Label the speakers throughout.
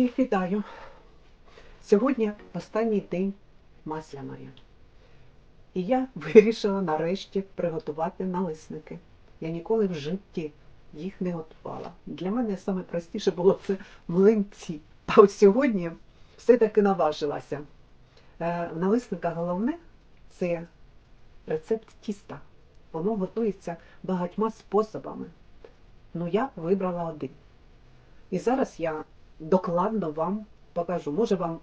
Speaker 1: Всіх вітаю! Сьогодні останній день масляної. І я вирішила нарешті приготувати налисники. Я ніколи в житті їх не готувала. Для мене саме простіше було це млинці. А от сьогодні все-таки наважилася. Е, В налисниках головне це рецепт тіста. Воно готується багатьма способами. Ну, я вибрала один. І зараз я докладно вам покажу. Може вам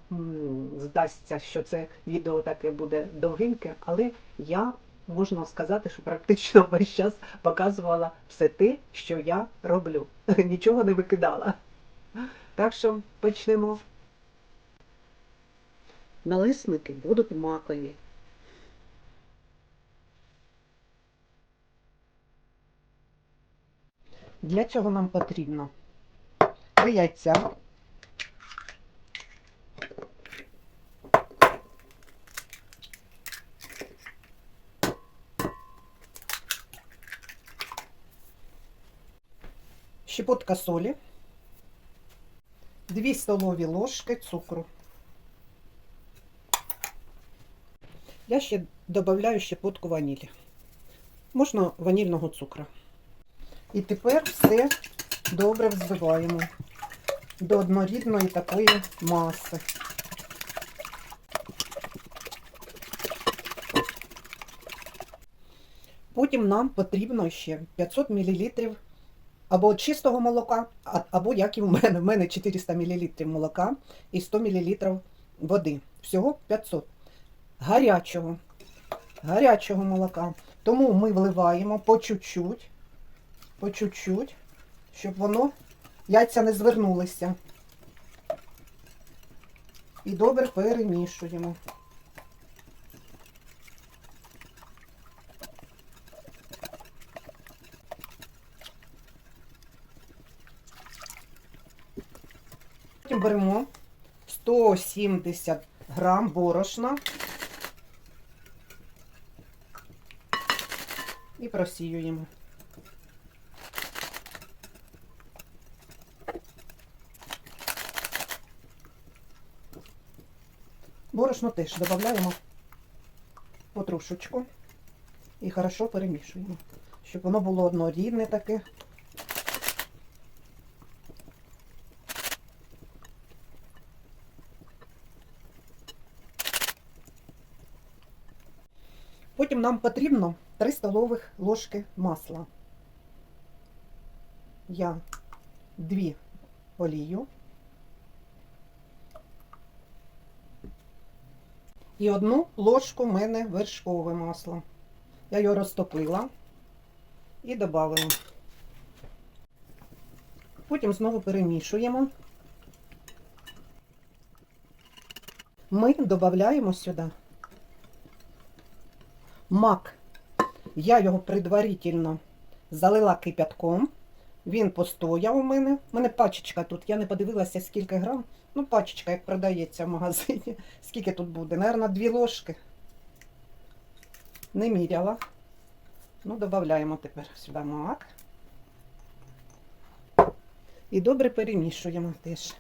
Speaker 1: здасться, що це відео таке буде довгеньке, але я можна сказати, що практично весь час показувала все те, що я роблю. Нічого не викидала. Так що почнемо. Налисники будуть макові. Для цього нам потрібно три яйця. Щепотка солі, 2 столові ложки цукру. Я ще додаю щепотку ванілі. Можна ванільного цукру. І тепер все добре взбиваємо до однорідної такої маси. Потім нам потрібно ще 500 мл або чистого молока, або як і в мене. В мене 400 мл молока і 100 мл води. Всього 500. Гарячого. Гарячого молока. Тому ми вливаємо по чуть-чуть, по чуть-чуть, щоб воно яйця не звернулися. І добре перемішуємо. Потім беремо 170 грам борошна і просіюємо. Борошно теж додаємо потрошечку і хорошо перемішуємо, щоб воно було однорідне таке. Потім нам потрібно 3 столових ложки масла. Я 2 олію. І одну ложку в мене вершкове масло. Я його розтопила і додала. Потім знову перемішуємо. Ми додаємо сюди мак. Я його предварительно залила кипятком. Він постояв у мене. У мене пачечка тут. Я не подивилася, скільки грам. Ну, пачечка, як продається в магазині. Скільки тут буде? Наверно, дві ложки. Не міряла. Ну, додаємо тепер сюди мак. І добре перемішуємо теж.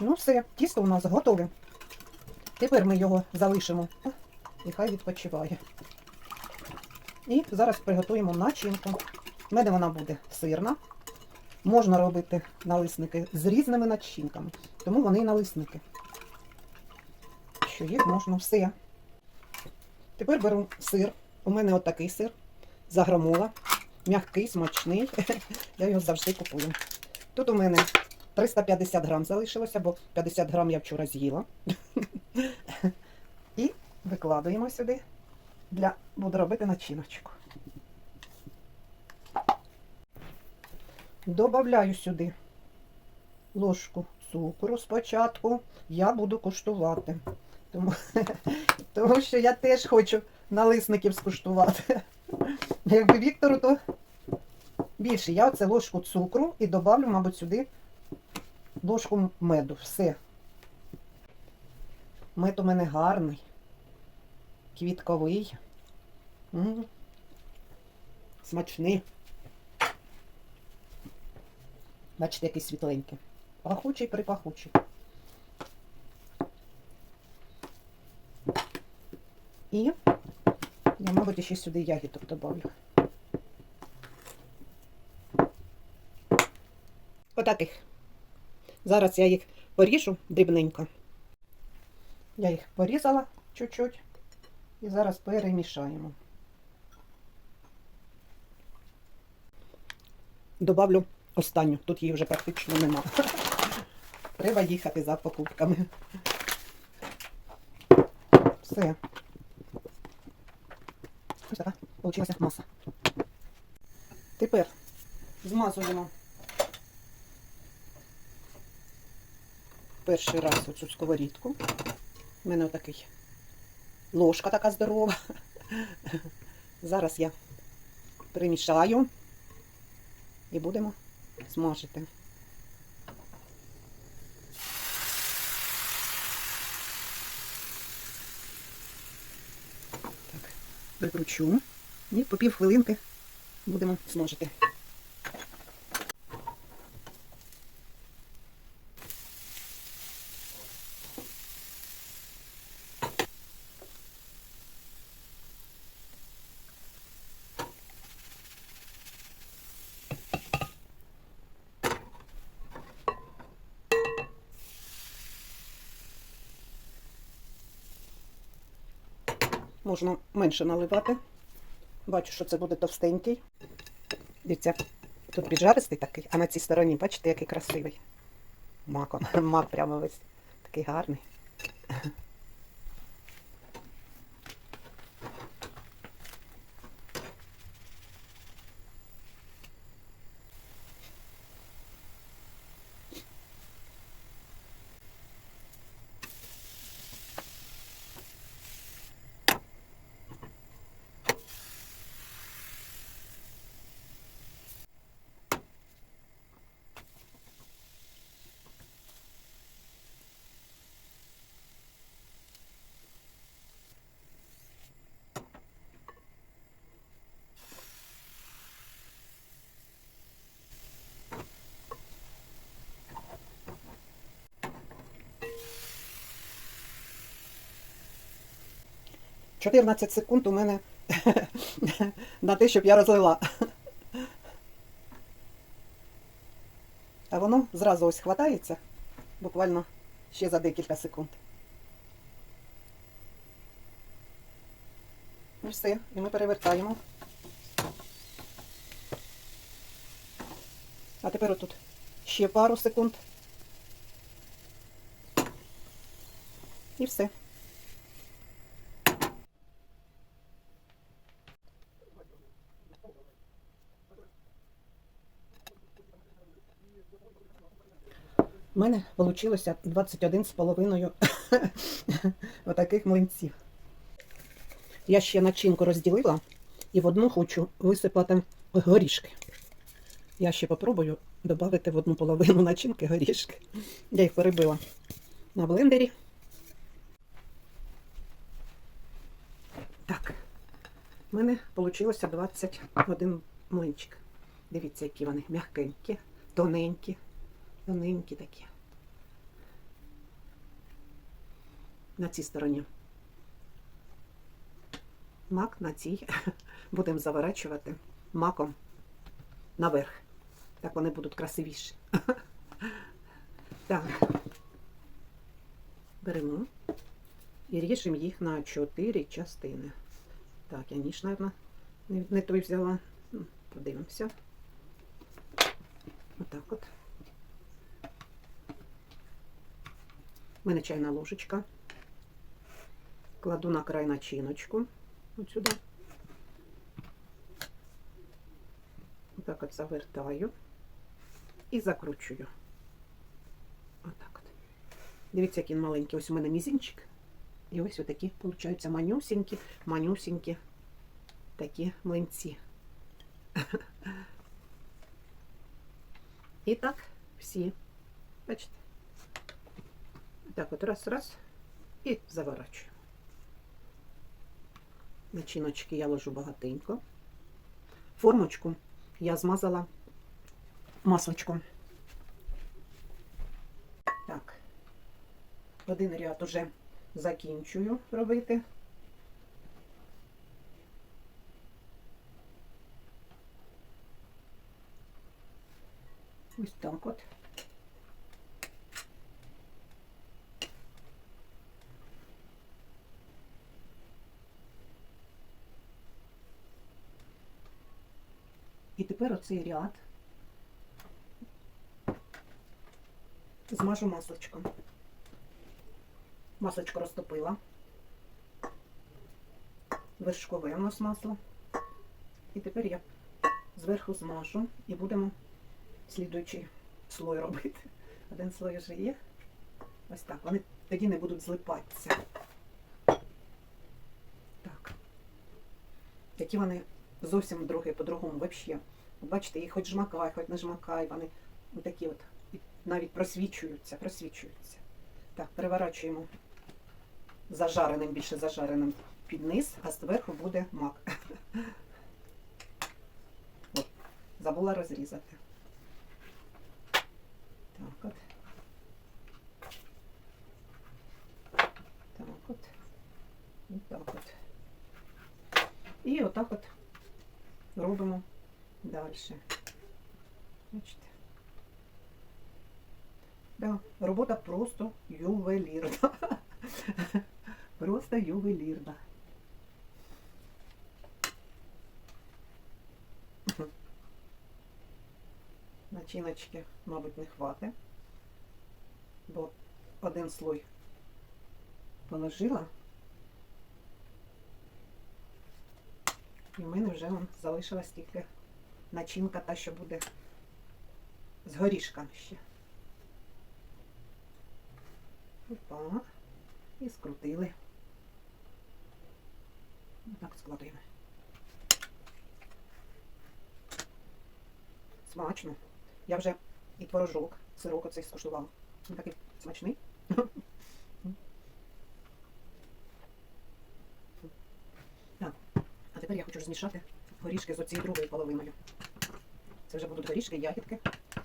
Speaker 1: Ну, все, тісто у нас готове. Тепер ми його залишимо і хай відпочиває. І зараз приготуємо начинку. У мене вона буде сирна. Можна робити налисники з різними начинками, тому вони і налисники. Що їх можна все. Тепер беру сир. У мене отакий сир. Заграмола. М'який, смачний. Я його завжди купую. Тут у мене 350 грам залишилося, бо 50 грам я вчора з'їла. І викладаємо сюди, для буду робити начиночку. Добавляю сюди ложку цукру спочатку. Я буду куштувати. Тому, тому що я теж хочу налисників скуштувати. Якби Віктору, то більше. Я оце ложку цукру і добавлю, мабуть, сюди ложку меду. Все. Мед у мене гарний, квітковий. М. Смачний. Бачите, який світленький. Пахучий припахучий. І я, мабуть, ще сюди ягідок добавлю. Отаких. Зараз я їх поріжу дрібненько. Я їх порізала чуть-чуть і зараз перемішаємо. Добавлю останню. Тут її вже практично нема. Треба їхати за покупками. Все. Ось така получилася маса. Тепер змазуємо перший раз оцю сковорідку. У мене отакий ложка така здорова. Зараз я примішаю і будемо смажити. Так, прикручу і по пів хвилинки будемо смажити. Можна менше наливати. Бачу, що це буде товстенький. Дивіться, тут піджаристий такий, а на цій стороні, бачите, який красивий. Мак, мак прямо весь такий гарний. – 14 секунд у мене на те, щоб я розлила. А воно зразу ось хватається, буквально ще за декілька секунд. І все, і ми перевертаємо. А тепер отут ще пару секунд. І все. Мене вийшло 21 з половиною отаких млинців. Я ще начинку розділила і в одну хочу висипати горішки. Я ще попробую додати в одну половину начинки горішки. Я їх перебила на блендері. Так, в мене вийшло 21 млинчик. Дивіться, які вони м'якенькі, тоненькі, тоненькі такі. На цій стороні. Мак на цій будемо заворачувати маком наверх. Так вони будуть красивіші. Так. Беремо і ріжемо їх на 4 частини. Так, я ніж, мабуть, не, не той взяла. Ну, Подивимося. Отак от. У мене чайна ложечка. Кладу на край начиночку. От сюди. Отак от завертаю і закручую. Отак от. Дивіться, який він маленький. Ось у мене мізинчик. І ось отакі, получаються, манюсінькі, манюсінькі такі млинці. І так, всі. Бачите? Так, от раз, раз. І заворачую. Начиночки я ложу багатенько. Формочку я змазала маслочком. Так, один ряд уже закінчую робити. Ось так от. Тепер оцей ряд змажу масличком. Масличко розтопила. Вершкове у нас масло. І тепер я зверху змажу і будемо слідуючий слой робити. Один слой вже є. Ось так. Вони тоді не будуть злипатися. Так. Які вони зовсім другі, по-другому взагалі. Бачите, їх хоч жмакай, хоч не жмакай, вони такі от навіть просвічуються, просвічуються. Так, переворачуємо зажареним, більше зажареним під низ, а зверху буде мак. От, забула розрізати. Так от. Так от. І так от. І отак от робимо далі. Бачите? Да, робота просто ювелірна. Просто ювелірна. Начиночки, мабуть, не хватить, бо один слой положила. І в мене вже вон, залишилась тільки начинка та, що буде з горішками ще. Опа. І скрутили. Отак складуємо. Смачно. Я вже і творожок, сирок оцей скуштувала. Він такий смачний. Так, а тепер я хочу змішати горішки з оцією другою половиною. Це вже будуть горішки, ягідки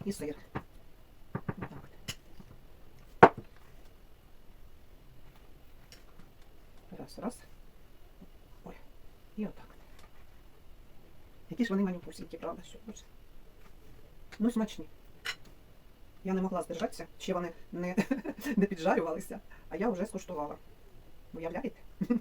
Speaker 1: і сир. Отак. Раз, раз. Ой. І отак. Які ж вони манюпусінькі, правда, що боже. Ну, смачні. Я не могла здержатися, ще вони не, не піджарювалися, а я вже скуштувала. Уявляєте?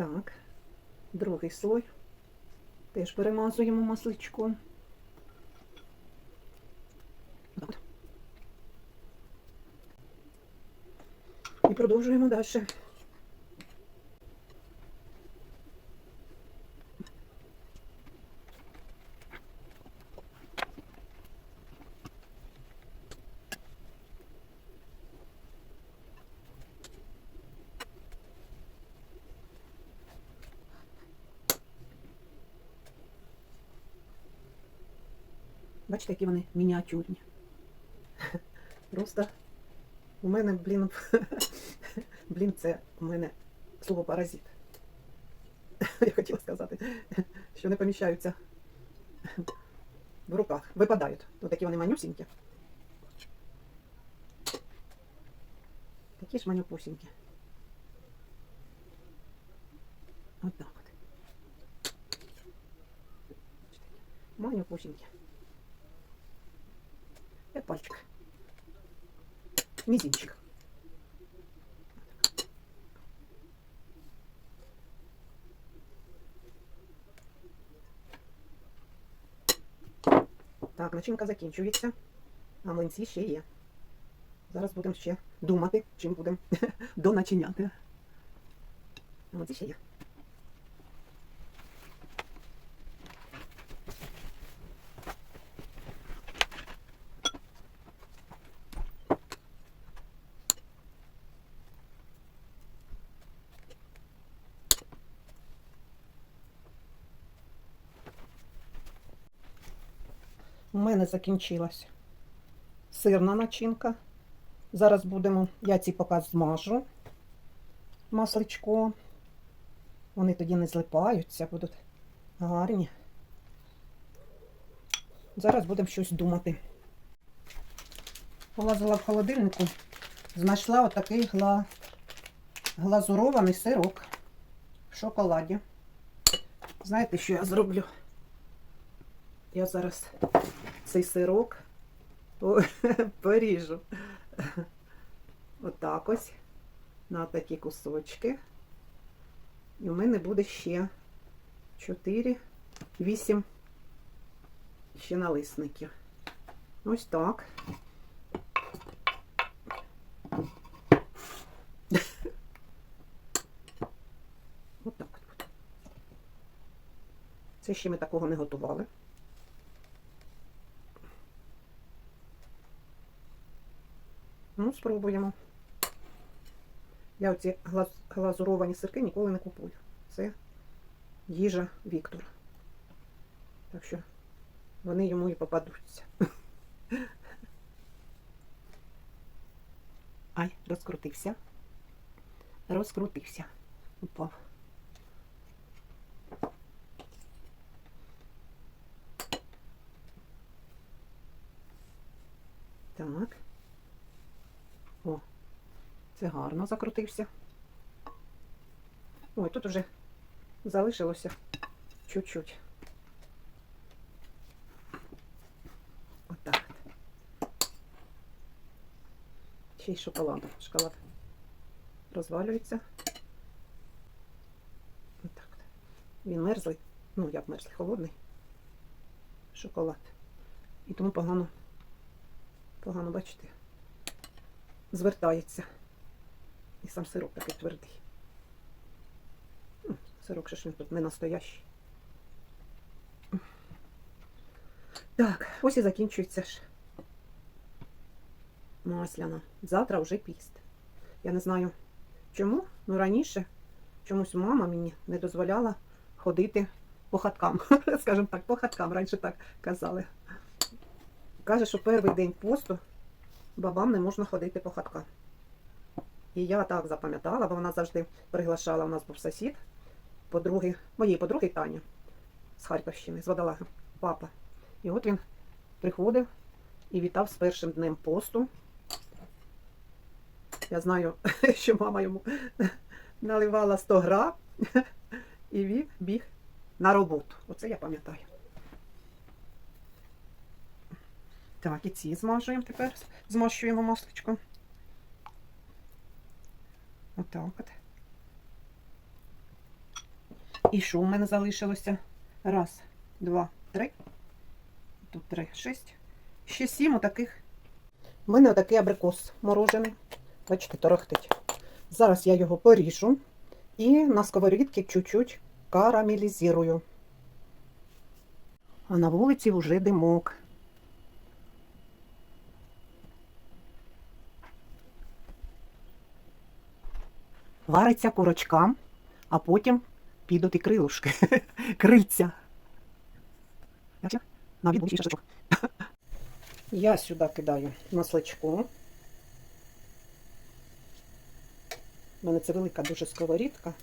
Speaker 1: Так, другий слой. Теж перемазуємо масличком. І продовжуємо далі. Бачите, які вони мініатюрні. Просто у мене, блін, блін, це у мене слово паразит. Я хотіла сказати, що не поміщаються в руках. Випадають. Ось такі вони манюсінькі. Такі ж манюпусінькі. От так от. Як пальчик. Мизинчик. Так, начинка закінчується, а млинці ще є. Зараз будемо ще думати, чим будемо доначиняти. А млинці ще є.
Speaker 2: Мене закінчилась сирна начинка. Зараз будемо, я ці поки змажу масличко. Вони тоді не злипаються, будуть гарні. Зараз будемо щось думати. Полазила в холодильнику, знайшла отакий гла... глазурований сирок в шоколаді. Знаєте, що я зроблю? Я зараз цей сирок поріжу. Отак ось на такі кусочки. І у мене буде ще 4, 8 ще налисників. Ось так. От буде. Це ще ми такого не готували. Спробуємо. Я оці глазуровані сирки ніколи не купую. Це їжа Віктора. Так що вони йому і попадуться. Ай, розкрутився. Розкрутився. Упав. Так. Це гарно закрутився. Ой, тут уже залишилося чуть-чуть. Отак. Ще й шоколад. Шоколад розвалюється. Отак. Він мерзлий. Ну, як мерзлий, холодний. Шоколад. І тому погано, погано, бачите, звертається. І сам сирок такий твердий. Сирок ще ж тут не настоящий. Так, ось і закінчується ж масляна. Завтра вже піст. Я не знаю чому, ну раніше чомусь мама мені не дозволяла ходити по хаткам. Скажімо так, по хаткам, раніше так казали. Каже, що перший день посту бабам не можна ходити по хаткам. І я так запам'ятала, бо вона завжди приглашала, у нас був сусід, подруги, моєї подруги Таня з Харківщини, з Водолаги, папа. І от він приходив і вітав з першим днем посту. Я знаю, що мама йому наливала 100 грам, і він біг на роботу. Оце я пам'ятаю. Так, і ці змажуємо тепер, змащуємо масличком. Отак от. І що в мене залишилося? Раз, два, три. Тут три, шість. Ще сім отаких. У мене отакий абрикос морожений. Бачите, торохтить. Зараз я його поріжу і на сковорідці чуть-чуть карамелізую. А на вулиці вже димок. Вариться курочка, а потім підуть і крилушки. Крильця. Я сюди кидаю масличко. У мене це велика дуже сковорідка.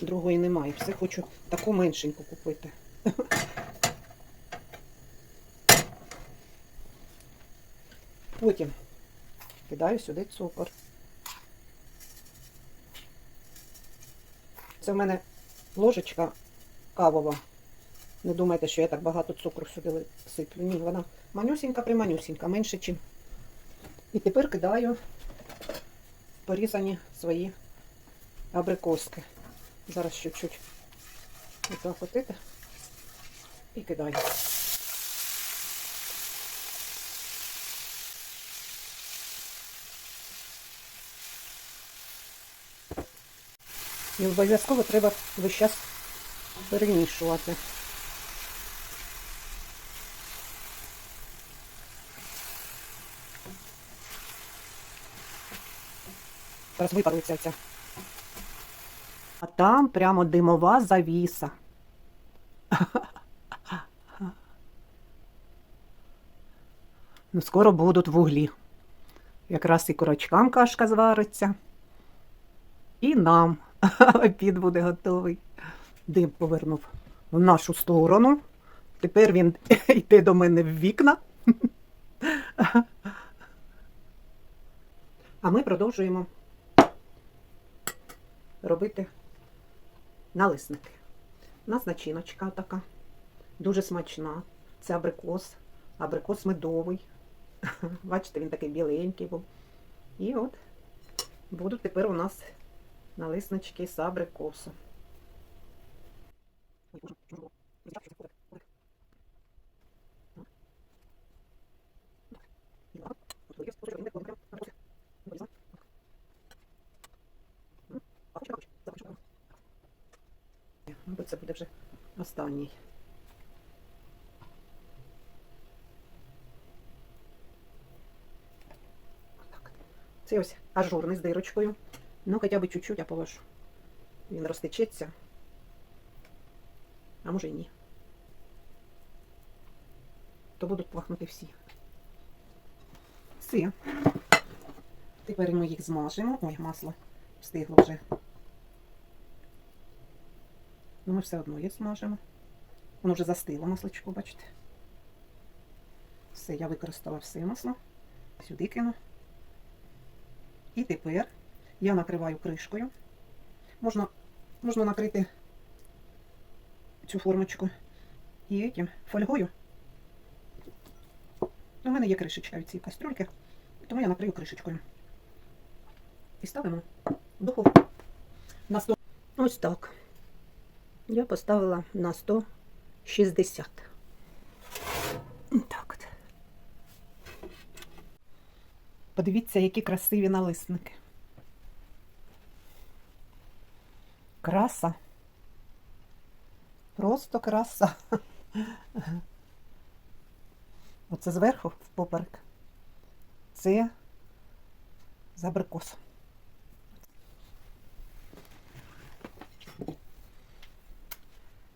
Speaker 2: Другої немає. Все хочу таку меншеньку купити. Потім кидаю сюди цукор. Це в мене ложечка кавова. Не думайте, що я так багато цукру сюди сиплю. Ні, вона манюсінька приманюсінька, менше, ніж. І тепер кидаю порізані свої абрикоски. Зараз чуть-чуть захотити і кидаю. І обов'язково треба весь час перемішувати. Зараз випарується ця. А там прямо димова завіса. Ну, скоро будуть вуглі. Якраз і курочкам кашка звариться. І нам обід буде готовий. Дим повернув в нашу сторону. Тепер він йде до мене в вікна. А ми продовжуємо робити налисники. У нас начиночка така, дуже смачна. Це абрикос, абрикос медовий. Бачите, він такий біленький був. І от будуть тепер у нас налиснички з абрикосу. Мабуть, це буде вже останній. Це ось ажурний з дирочкою. Ну, хоча б чуть-чуть я положу. Він розтечеться. А може і ні. То будуть пахнути всі. Все. Тепер ми їх змажемо. Ой, масло встигло вже. Ну, ми все одно їх смажемо. Воно вже застило масличко, бачите. Все, я використала все масло. Сюди кину. І тепер я накриваю кришкою. Можна, можна накрити цю формочку і этим фольгою. У мене є кришечка від цієї кастрюльки, тому я накрию кришечкою. І ставимо в духовку на 100. Ось так. Я поставила на 160. Так от. Подивіться, які красиві налисники. Краса. Просто краса. Оце зверху в поперек. Це з абрикосом.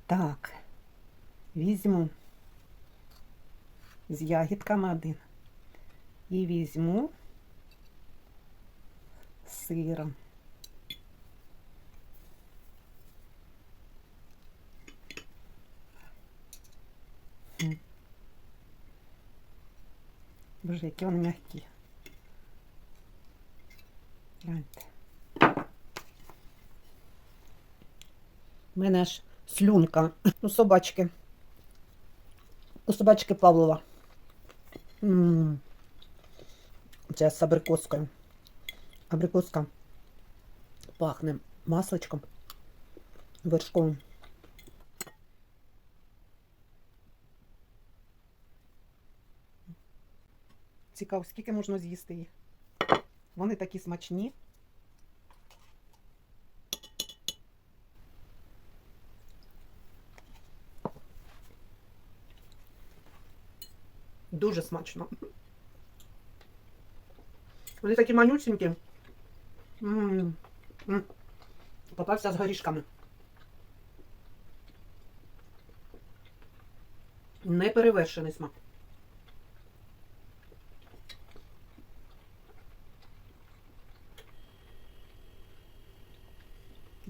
Speaker 2: Так, візьму з ягідками один. І візьму з сиром. М. Боже, які вони м'які. Гляньте. У мене аж слюнка. У собачки. У собачки Павлова. Це з абрикоскою. Абрикоска пахне масличком вершковим. Цікаво, скільки можна з'їсти їх. Вони такі смачні. Дуже смачно. Вони такі манюсенькі. М. М. Попався з горішками. Неперевершений смак.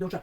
Speaker 2: Дуже.